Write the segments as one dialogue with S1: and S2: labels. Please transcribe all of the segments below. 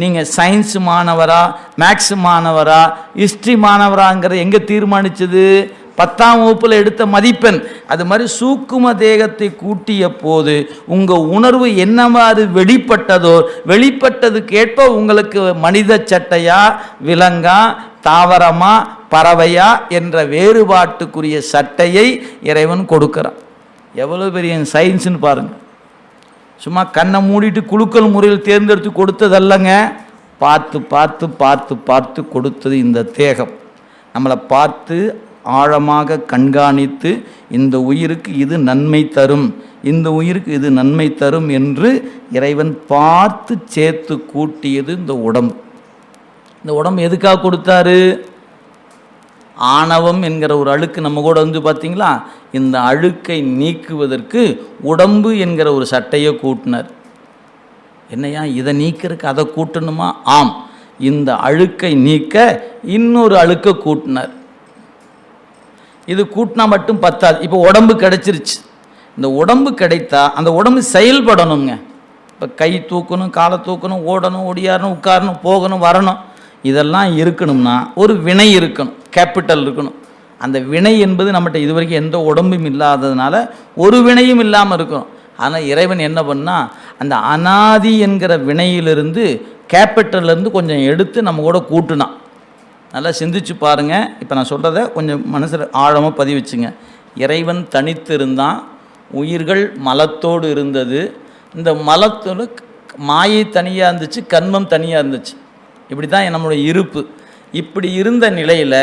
S1: நீங்கள் சயின்ஸ் மாணவரா மேக்ஸ் மாணவரா ஹிஸ்ட்ரி மாணவராங்கிறத எங்கே தீர்மானிச்சது? பத்தாம் வகுப்பில் எடுத்த மதிப்பெண். அது மாதிரி சூக்கும தேகத்தை கூட்டிய போது உங்கள் உணர்வு என்னவாறு வெளிப்பட்டதோ வெளிப்பட்டதுக்கேற்ப உங்களுக்கு மனித சட்டையா விலங்கா தாவரமா பறவையா என்ற வேறுபாட்டுக்குரிய சட்டையை இறைவன் கொடுக்குறான். எவ்வளோ பெரிய சயின்ஸுன்னு பாருங்கள் சும்மா கண்ணை மூடிட்டு குலுக்கல் முறையில் தேர்ந்தெடுத்து கொடுத்ததல்லங்க. பார்த்து பார்த்து பார்த்து பார்த்து கொடுத்தது இந்த தேகம். நம்மளை பார்த்து ஆழமாக கண்காணித்து இந்த உயிருக்கு இது நன்மை தரும் இந்த உயிருக்கு இது நன்மை தரும் என்று இறைவன் பார்த்து சேர்த்து கூட்டியது இந்த உடம்பு. இந்த உடம்பு எதுக்காக கொடுத்தாரு? ஆணவம் என்கிற ஒரு அழுக்கு நம்ம கூட வந்து பார்த்தீங்களா? இந்த அழுக்கை நீக்குவதற்கு உடம்பு என்கிற ஒரு சட்டையை கூட்டினார். என்னையா இதை நீக்கிறதுக்கு அதை கூட்டணுமா? ஆம். இந்த அழுக்கை நீக்க இன்னொரு அழுக்கை கூட்டினார். இது கூட்டினா மட்டும் பத்தாது. இப்போ உடம்பு கிடைச்சிருச்சு. இந்த உடம்பு கிடைத்தா அந்த உடம்பு செயல்படணுங்க. இப்போ கை தூக்கணும் காலை தூக்கணும் ஓடணும் ஒடியாரணும் உட்காரணும் போகணும் வரணும். இதெல்லாம் இருக்கணும்னா ஒரு வினை இருக்கணும். கேபிட்டல் இருக்கணும். அந்த வினை என்பது நம்மகிட்ட இது வரைக்கும் எந்த உடம்பும் இல்லாததுனால ஒரு வினையும் இல்லாமல் இருக்கணும். ஆனால் இறைவன் என்ன பண்ணா அந்த அனாதி என்கிற வினையிலிருந்து கேபிட்டல்லேருந்து கொஞ்சம் எடுத்து நம்ம கூட கூட்டுனான். நல்லா சிந்திச்சு பாருங்கள் இப்போ நான் சொல்கிறத கொஞ்சம் மனசில் ஆழமாக பதிவிச்சுங்க இறைவன் தனித்து இருந்தான் உயிர்கள் மலத்தோடு இருந்தது. இந்த மலத்தோடு மாயை தனியாக இருந்துச்சு கண்மம் தனியாக இருந்துச்சு. இப்படி தான் நம்மளுடைய இருப்பு. இப்படி இருந்த நிலையில்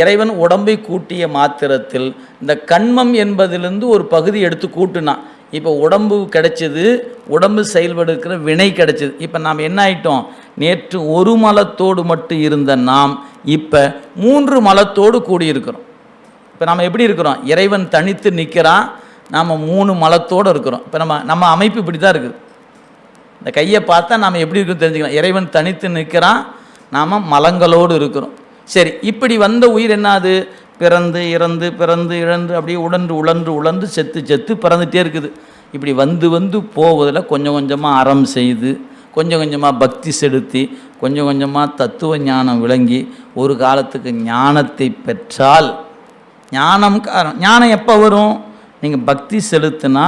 S1: இறைவன் உடம்பை கூட்டிய மாத்திரத்தில் இந்த கண்மம் என்பதிலிருந்து ஒரு பகுதி எடுத்து கூட்டுனான். இப்போ உடம்பு கிடைச்சது உடம்பு செயல்படுக்கிற வினை கிடைச்சது. இப்போ நாம் என்ன ஆயிட்டோம்? நேற்று ஒரு மலத்தோடு மட்டும் இருந்த நாம் இப்போ மூன்று மலத்தோடு கூடியிருக்கிறோம். இப்போ நம்ம எப்படி இருக்கிறோம்? இறைவன் தனித்து நிற்கிறான் நாம் மூணு மலத்தோடு இருக்கிறோம். இப்போ நம்ம நம்ம அமைப்பு இப்படி தான் இருக்குது. இந்த கையை பார்த்தா நாம் எப்படி இருக்குன்னு தெரிஞ்சுக்கலாம். இறைவன் தனித்து நிற்கிறான் நாம் மலங்களோடு இருக்கிறோம். சரி இப்படி வந்த உயிர் என்னது? பிறந்து இறந்து பிறந்து இழந்து அப்படியே உழன்று உழன்று உழந்து செத்து செத்து பிறந்துகிட்டே இருக்குது. இப்படி வந்து வந்து போவதில் கொஞ்சம் கொஞ்சமாக அறம் செய்து கொஞ்சம் கொஞ்சமாக பக்தி செலுத்தி கொஞ்சம் கொஞ்சமாக தத்துவ ஞானம் விளங்கி ஒரு காலத்துக்கு ஞானத்தை பெற்றால் ஞானம் காரணம் ஞானம் எப்போ வரும்? நீங்கள் பக்தி செலுத்தினா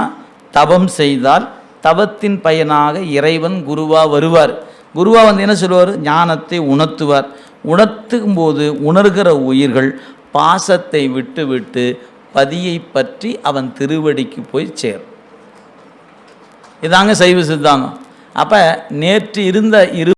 S1: தவம் செய்தால் தவத்தின் பயனாக இறைவன் குருவாக வருவார். குருவாக வந்து என்ன சொல்லுவார்? ஞானத்தை உணர்த்துவார். உணர்த்தும் போது உணர்கிற உயிர்கள் பாசத்தை விட்டு விட்டு பதியை பற்றி அவன் திருவடிக்கு போய் சேரும் இதாங்க சைவ சித்தாந்தம். அப்போ நேற்று இருந்த இரு